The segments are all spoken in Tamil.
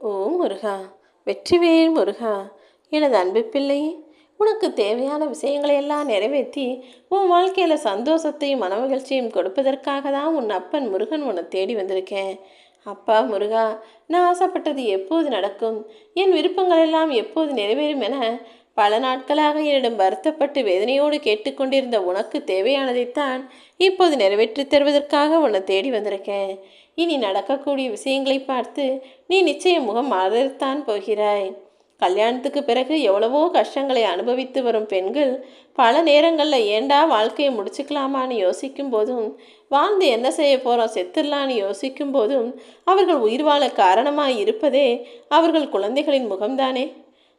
ஓ முருகா வெற்றிவேல் முருகா எனது அன்பு பிள்ளையே உனக்கு தேவையான விஷயங்களை எல்லாம் நிறைவேற்றி உன் வாழ்க்கையில் சந்தோஷத்தையும் மனமகிழ்ச்சியும் கொடுப்பதற்காக தான் உன் அப்பன் முருகன் உன்னை தேடி வந்திருக்கேன். அப்பா முருகா நான் ஆசைப்பட்டது எப்போது நடக்கும்? என் விருப்பங்கள் எல்லாம் எப்போது நிறைவேறும் என பல நாட்களாக என்னிடம் வருத்தப்பட்டு வேதனையோடு கேட்டுக்கொண்டிருந்த உனக்கு தேவையானதைத்தான் இப்போது நிறைவேற்றி தருவதற்காக உன்னை தேடி வந்திருக்கேன். இனி நடக்கக்கூடிய விஷயங்களை பார்த்து நீ நிச்சயம் முகம் மாறத்தான் போகிறாய். கல்யாணத்துக்கு பிறகு எவ்வளவோ கஷ்டங்களை அனுபவித்து வரும் பெண்கள் பல நேரங்களில் ஏண்டா வாழ்க்கையை முடிச்சுக்கலாமான்னு யோசிக்கும் போதும் வாழ்ந்து என்ன செய்ய போகிறோம் செத்துடலான்னு யோசிக்கும் போதும் அவர்கள் உயிர் வாழ காரணமாக இருப்பதே அவர்கள் குழந்தைகளின் முகம்தானே.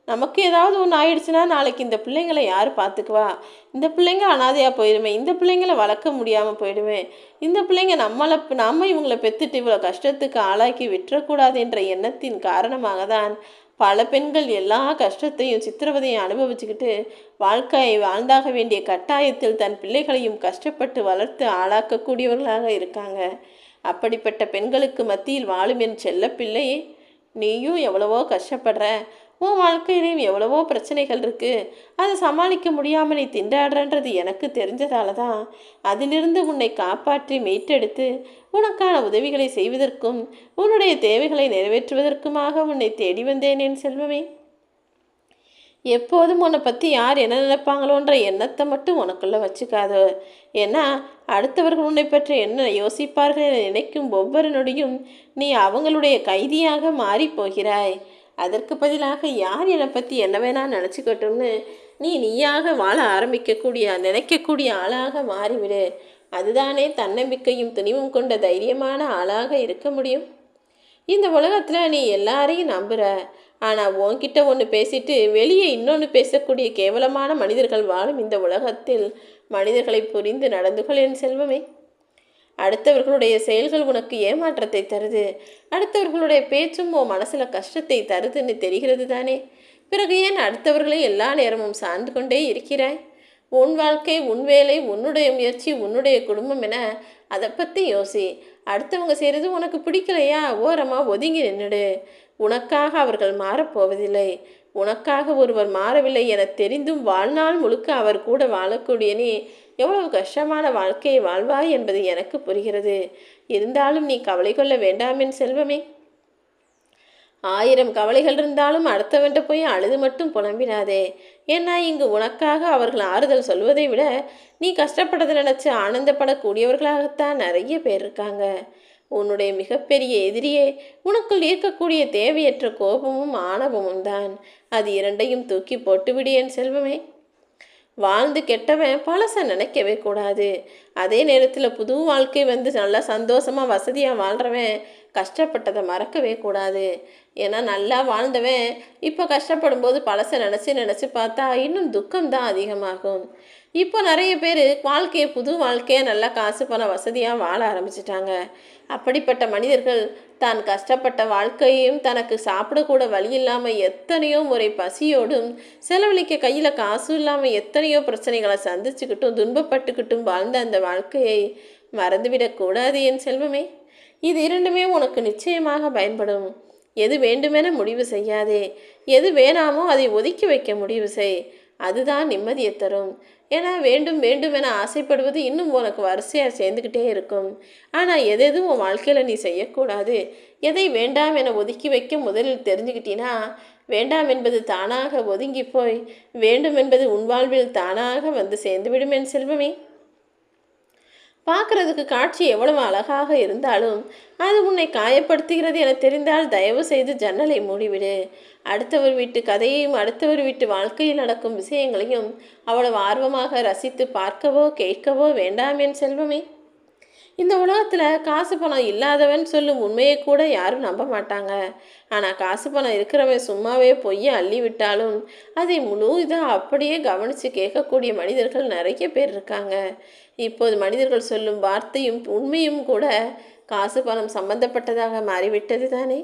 நமக்கு ஏதாவது ஒன்று ஆயிடுச்சுன்னா நாளைக்கு இந்த பிள்ளைங்களை யார் பார்த்துக்குவா? இந்த பிள்ளைங்க அனாதையாக போயிடுமே இந்த பிள்ளைங்கள வளர்க்க முடியாமல் போயிடுமே இந்த பிள்ளைங்க நம்மளை நம்ம இவங்களை பெற்றுட்டு இவ்வளோ கஷ்டத்துக்கு ஆளாக்கி விட்டுறக்கூடாது என்ற எண்ணத்தின் காரணமாக தான் பல பெண்கள் எல்லா கஷ்டத்தையும் சித்திரவதையும் அனுபவிச்சுக்கிட்டு வாழ்க்கையை வாழ்ந்தாக வேண்டிய கட்டாயத்தில் தன் பிள்ளைகளையும் கஷ்டப்பட்டு வளர்த்து ஆளாக்கக்கூடியவர்களாக இருக்காங்க. அப்படிப்பட்ட பெண்களுக்கு மத்தியில் வாழும் என் செல்ல பிள்ளையே நீயும் எவ்வளவோ கஷ்டப்படுற உன் வாழ்க்கையிலையும் எவ்வளவோ பிரச்சனைகள் இருக்குது அதை சமாளிக்க முடியாமல் நீ திண்டாடுறன்றது எனக்கு தெரிஞ்சதால தான் அதிலிருந்து உன்னை காப்பாற்றி மீட்டெடுத்து உனக்கான உதவிகளை செய்வதற்கும் உன்னுடைய தேவைகளை நிறைவேற்றுவதற்குமாக உன்னை தேடி வந்தேன் என் செல்வமே. எப்போதும் உன்னை பற்றி யார் என்ன நினைப்பாங்களோன்ற எண்ணத்தை மட்டும் உனக்குள்ளே வச்சுக்காத. ஏன்னா அடுத்தவர்கள் உன்னை பற்றி என்ன யோசிப்பார்கள் என நினைக்கும் ஒவ்வொரு நொடியும் நீ அவங்களுடைய கைதியாக மாறிப்போகிறாய் போகிறாய். அதற்கு பதிலாக யார் என்னை பற்றி என்ன வேணால் நினச்சிக்கட்டும்னு நீ நீயாக வாழ ஆரம்பிக்கக்கூடிய நினைக்கக்கூடிய ஆளாக மாறிவிடு. அதுதானே தன்னம்பிக்கையும் துணிவும் கொண்ட தைரியமான ஆளாக இருக்க முடியும்? இந்த உலகத்தில் நீ எல்லாரையும் நம்புகிற ஆனால் உன்கிட்ட ஒன்று பேசிட்டு வெளியே இன்னொன்று பேசக்கூடிய கேவலமான மனிதர்கள் வாழும் இந்த உலகத்தில் மனிதர்களை புரிந்து நடந்து கொள் என் செல்வமே. அடுத்தவர்களுடைய செயல்கள் உனக்கு ஏமாற்றத்தை தருது. அடுத்தவர்களுடைய பேச்சும் உன் மனசில் கஷ்டத்தை தருதுன்னு தெரிகிறது தானே. பிறகு ஏன் அடுத்தவர்களை எல்லா நேரமும் சார்ந்து கொண்டே இருக்கிறாய்? உன் வாழ்க்கை உன் வேலை உன்னுடைய முயற்சி உன்னுடைய குடும்பம் என அதை பற்றி யோசி. அடுத்தவங்க செய்கிறது உனக்கு பிடிக்கலையா? ஓரமாக ஒதுங்கி நின்றுடு உனக்காக அவர்கள் மாறப்போவதில்லை உனக்காக ஒருவர் மாறவில்லை என தெரிந்தும் வாழ்நாள் முழுக்க அவர் கூட வாழக்கூடிய நீ எவ்வளவு கஷ்டமான வாழ்க்கையை வாழ்வாய் என்பது எனக்கு புரிகிறது. இருந்தாலும் நீ கவலை கொள்ள வேண்டாம் என் செல்வமே. ஆயிரம் கவலைகள் இருந்தாலும் அடுத்தவன்ட்ட போய் அழுது மட்டும் புலம்பினாதே. ஏன்னா இங்கு உனக்காக அவர்கள் ஆறுதல் சொல்வதை விட நீ கஷ்டப்பட்டதை நினச்சி ஆனந்தப்படக்கூடியவர்களாகத்தான் நிறைய பேர் இருக்காங்க. உன்னுடைய மிகப்பெரிய எதிரியே உனக்குள் இருக்கக்கூடிய தேவையற்ற கோபமும் ஆணவமும் தான். அது இரண்டையும் தூக்கி போட்டுவிடு என் செல்வமே. வாழ்ந்து கெட்டவன் பழசை நினைக்கவே கூடாது. அதே நேரத்தில் புது வாழ்க்கை வந்து நல்லா சந்தோஷமாக வசதியாக வாழ்கிறவன் கஷ்டப்பட்டதை மறக்கவே கூடாது. ஏன்னா நல்லா வாழ்ந்தவன் இப்போ கஷ்டப்படும் போது பழசை நினச்சி நினச்சி பார்த்தா இன்னும் துக்கம்தான் அதிகமாகும். இப்போ நிறைய பேர் வாழ்க்கையை புது வாழ்க்கையை நல்லா காசு பணம் வசதியாக வாழ ஆரம்பிச்சிட்டாங்க. அப்படிப்பட்ட மனிதர்கள் தான் கஷ்டப்பட்ட வாழ்க்கையையும் தனக்கு சாப்பிடக்கூட வழி இல்லாமல் எத்தனையோ முறை பசியோடும் செலவழிக்க கையில் காசும் இல்லாமல் எத்தனையோ பிரச்சனைகளை சந்திச்சுக்கிட்டும் துன்பப்பட்டுக்கிட்டும் வாழ்ந்த அந்த வாழ்க்கையை மறந்துவிடக்கூடாது என் செல்வமே. இது இரண்டுமே உனக்கு நிச்சயமாக பயன்படும். எது வேண்டுமென முடிவு செய்யாதே. எது வேணாமோ அதை ஒதுக்கி வைக்க முடிவு செய். அதுதான் நிம்மதியை தரும். ஏன்னா வேண்டும் வேண்டும் என ஆசைப்படுவது இன்னும் உனக்கு வரிசையாக சேர்ந்துக்கிட்டே இருக்கும். ஆனால் எதெதும் உன் வாழ்க்கையில் நீ செய்யக்கூடாது. எதை வேண்டாம் என ஒதுக்கி வைக்க முதலில் தெரிஞ்சுக்கிட்டீன்னா வேண்டாம் என்பது தானாக ஒதுங்கி போய் வேண்டும் என்பது உன் வாழ்வில் தானாக வந்து சேர்ந்துவிடும் என் செல்வமே. பார்க்கறதுக்கு காட்சி எவ்வளவு அழகாக இருந்தாலும் அது உன்னை காயப்படுத்துகிறது என தெரிந்தால் தயவு செய்து ஜன்னலை மூடிவிடு. அடுத்தவர் வீட்டு கதையையும் அடுத்தவர் வீட்டு வாழ்க்கையில் நடக்கும் விஷயங்களையும் அவ்வளவு ஆர்வமாக ரசித்து பார்க்கவோ கேட்கவோ வேண்டாம் என் செல்வமே. இந்த உலகத்தில் காசு பணம் இல்லாதவன் சொல்லும் உண்மையை கூட யாரும் நம்ப மாட்டாங்க. ஆனால் காசு பணம் இருக்கிறவன் சும்மாவே பொய்யை அள்ளி விட்டாலும் அதை முழு இதாக அப்படியே கவனித்து கேட்கக்கூடிய மனிதர்கள் நிறைய பேர் இருக்காங்க. இப்போது மனிதர்கள் சொல்லும் வார்த்தையும் உண்மையும் கூட காசு பணம் சம்பந்தப்பட்டதாக மாறிவிட்டது தானே?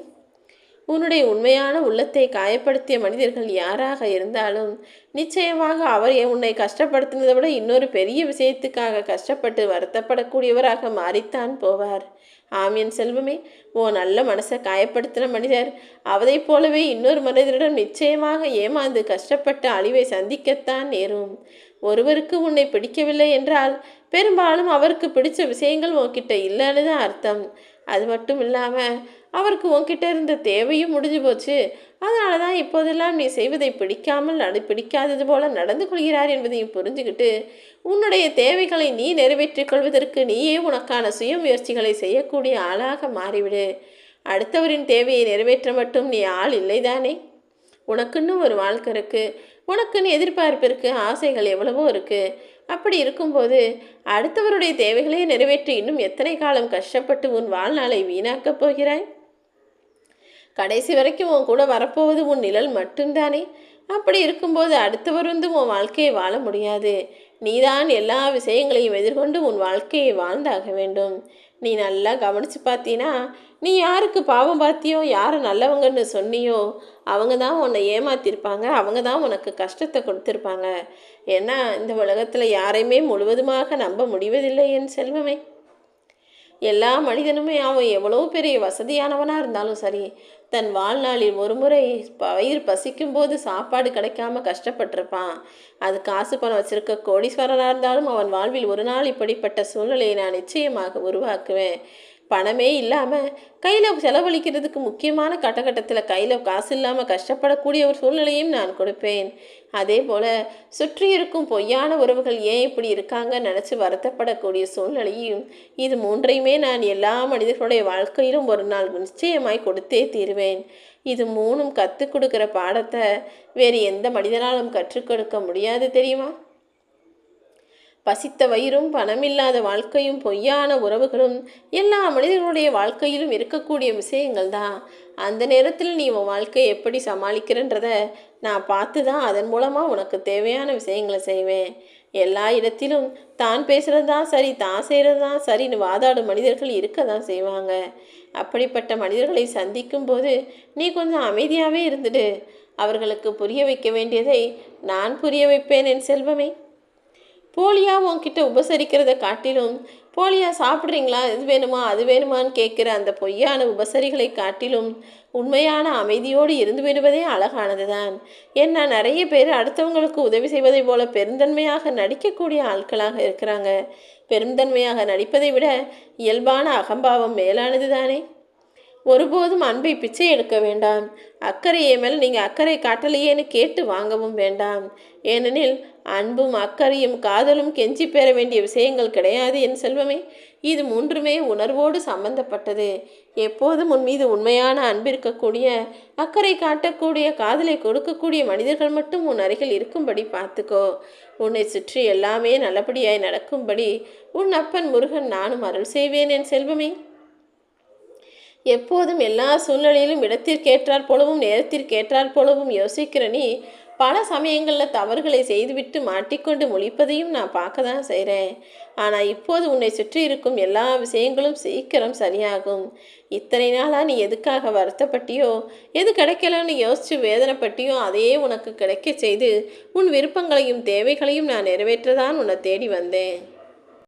உன்னுடைய உண்மையான உள்ளத்தை காயப்படுத்திய மனிதர்கள் யாராக இருந்தாலும் நிச்சயமாக அவர் உன்னை கஷ்டப்படுத்தினதை விட இன்னொரு பெரிய விஷயத்துக்காக கஷ்டப்பட்டு வருத்தப்படக்கூடியவராக மாறித்தான் போவார். ஆமியன் செல்வமே. ஓ நல்ல மனசை காயப்படுத்தின மனிதர். அவதை போலவே இன்னொரு மனிதரிடம் நிச்சயமாக ஏமாந்து கஷ்டப்பட்ட அழிவை சந்திக்கத்தான் நேரும். ஒருவருக்கு உன்னை பிடிக்கவில்லை என்றால் பெரும்பாலும் அவருக்கு பிடிச்ச விஷயங்கள் உன்கிட்ட இல்லைன்னு தான் அர்த்தம். அது மட்டும் இல்லாமல் அவருக்கு உன்கிட்ட இருந்த தேவையும் முடிஞ்சு போச்சு. அதனால தான் இப்போதெல்லாம் நீ செய்வதை பிடிக்காமல் நடு பிடிக்காதது போல நடந்து கொள்கிறார் என்பதையும் புரிஞ்சுக்கிட்டு உன்னுடைய தேவைகளை நீ நிறைவேற்றிக் கொள்வதற்கு நீயே உனக்கான சுய முயற்சிகளை செய்யக்கூடிய ஆளாக மாறிவிடு. அடுத்தவரின் தேவையை நிறைவேற்ற மட்டும் நீ ஆள் இல்லைதானே? உனக்குன்னு ஒரு வாழ்க்கை இருக்குது உனக்குன்னு எதிர்பார்ப்பு இருக்குது ஆசைகள் எவ்வளவோ இருக்குது அப்படி இருக்கும்போது அடுத்தவருடைய தேவைகளை நிறைவேற்றி இன்னும் எத்தனை காலம் கஷ்டப்பட்டு உன் வாழ்நாளை வீணாக்கப் போகிறாய்? கடைசி வரைக்கும் உன் கூட வரப்போவது உன் நிழல் மட்டும்தானே? அப்படி இருக்கும்போது அடுத்தவர் வந்து உன் வாழ்க்கையை வாழ முடியாது. நீதான் எல்லா விஷயங்களையும் எதிர்கொண்டு உன் வாழ்க்கையை வாழ்ந்தாக வேண்டும். நீ நல்லா கவனித்து பார்த்தீன்னா நீ யாருக்கு பாவம் பார்த்தியோ யாரை நல்லவங்கன்னு சொன்னியோ அவங்க தான் உன்னை ஏமாத்திருப்பாங்க அவங்க தான் உனக்கு கஷ்டத்தை கொடுத்துருப்பாங்க. ஏன்னா இந்த உலகத்தில் யாரையுமே முழுவதுமாக நம்ப முடிவதில்லை என் செல்வமே. எல்லா மனிதனுமே அவன் எவ்வளோ பெரிய வசதியானவனாக இருந்தாலும் சரி தன் வாழ்நாளில் ஒரு முறை வயிறு பசிக்கும் போது சாப்பாடு கிடைக்காம கஷ்டப்பட்டிருப்பான். அது காசு பணம் வச்சிருக்க கோடீஸ்வரனாக இருந்தாலும் அவன் வாழ்வில் ஒரு நாள் இப்படிப்பட்ட சூழ்நிலையை நான் நிச்சயமாக உருவாக்குவேன். பணமே இல்லாமல் கையில் செலவழிக்கிறதுக்கு முக்கியமான கட்டகட்டத்தில் கையில் காசு இல்லாமல் கஷ்டப்படக்கூடிய ஒரு சூழ்நிலையும் நான் கொடுப்பேன். அதே போல் சுற்றி இருக்கும் பொய்யான உறவுகள் ஏன் இப்படி இருக்காங்கன்னு நினச்சி வருத்தப்படக்கூடிய சூழ்நிலையும் இது மூன்றையுமே நான் எல்லா மனிதர்களுடைய வாழ்க்கையிலும் ஒரு நாள் நிச்சயமாய் கொடுத்தே தீருவேன். இது மூணும் கற்றுக் கொடுக்குற பாடத்தை வேறு எந்த மனிதனாலும் கற்றுக் கொடுக்க முடியாது தெரியுமா? பசித்த வயிறும் பணமில்லாத வாழ்க்கையும் பொய்யான உறவுகளும் எல்லா மனிதர்களுடைய வாழ்க்கையிலும் இருக்கக்கூடிய விஷயங்கள் தான் அந்த நேரத்தில் நீ உன் வாழ்க்கையை எப்படி சமாளிக்கிறன்றத நான் பார்த்து தான் அதன் மூலமாக உனக்கு தேவையான விஷயங்களை செய்வேன். எல்லா இடத்திலும் தான் பேசுகிறது தான் சரி தான் செய்கிறது தான் சரின்னு வாதாடும் மனிதர்கள் இருக்க தான் செய்வாங்க. அப்படிப்பட்ட மனிதர்களை சந்திக்கும் போது நீ கொஞ்சம் அமைதியாகவே இருந்துடு. அவர்களுக்கு புரிய வைக்க வேண்டியதை நான் புரிய வைப்பேன் என் செல்வமே. போலியா உன்கிட்ட உபசரிக்கிறத காட்டிலும் போலியா சாப்பிட்றீங்களா? இது வேணுமா? அது வேணுமான்னு கேட்குற அந்த பொய்யான உபசரிகளை காட்டிலும் உண்மையான அமைதியோடு இருந்து விடுவதே அழகானது தான் ஏன்னா நிறைய பேர் அடுத்தவங்களுக்கு உதவி செய்வதை போல பெருந்தன்மையாக நடிக்கக்கூடிய ஆட்களாக இருக்கிறாங்க. பெருந்தன்மையாக நடிப்பதை விட இயல்பான அகம்பாவம் மேலானது தானே ஒருபோதும் அன்பை பிச்சை எடுக்க வேண்டாம். அக்கறையை மேல் நீங்கள் அக்கறை காட்டலையேன்னு கேட்டு வாங்கவும் வேண்டாம். ஏனெனில் அன்பும் அக்கறையும் காதலும் கெஞ்சி பெற வேண்டிய விஷயங்கள் கிடையாது என் செல்வமே. இது மூன்றுமே உணர்வோடு சம்பந்தப்பட்டது. எப்போதும் உன் மீது உண்மையான அன்பு இருக்கக்கூடிய அக்கறை காட்டக்கூடிய காதலை கொடுக்கக்கூடிய மனிதர்கள் மட்டும் உன் அருகில் இருக்கும்படி பார்த்துக்கோ. உன்னை சுற்றி எல்லாமே நல்லபடியாய் நடக்கும்படி உன் அப்பன் முருகன் நானும் அருள் செய்வேன் என் செல்வமே. எப்போதும் எல்லா சூழ்நிலையிலும் இடத்திற்கேற்றாற் போலவும் நேரத்திற்கேற்றாற் போலவும் யோசிக்கிற நீ பல சமயங்களில் தவறுகளை செய்துவிட்டு மாட்டிக்கொண்டு முழிப்பதையும் நான் பார்க்க தான் செய்கிறேன் ஆனால் இப்போது உன்னை சுற்றி இருக்கும் எல்லா விஷயங்களும் சீக்கிரம் சரியாகும். இத்தனை நாளாக நீ எதுக்காக வருத்தப்பட்டியோ எது கிடைக்கலன்னு யோசித்து வேதனைப்பட்டியோ அதையே உனக்கு கிடைக்க செய்து உன் விருப்பங்களையும் தேவைகளையும் நான் நிறைவேற்றதான் உன்னை தேடி வந்தேன்.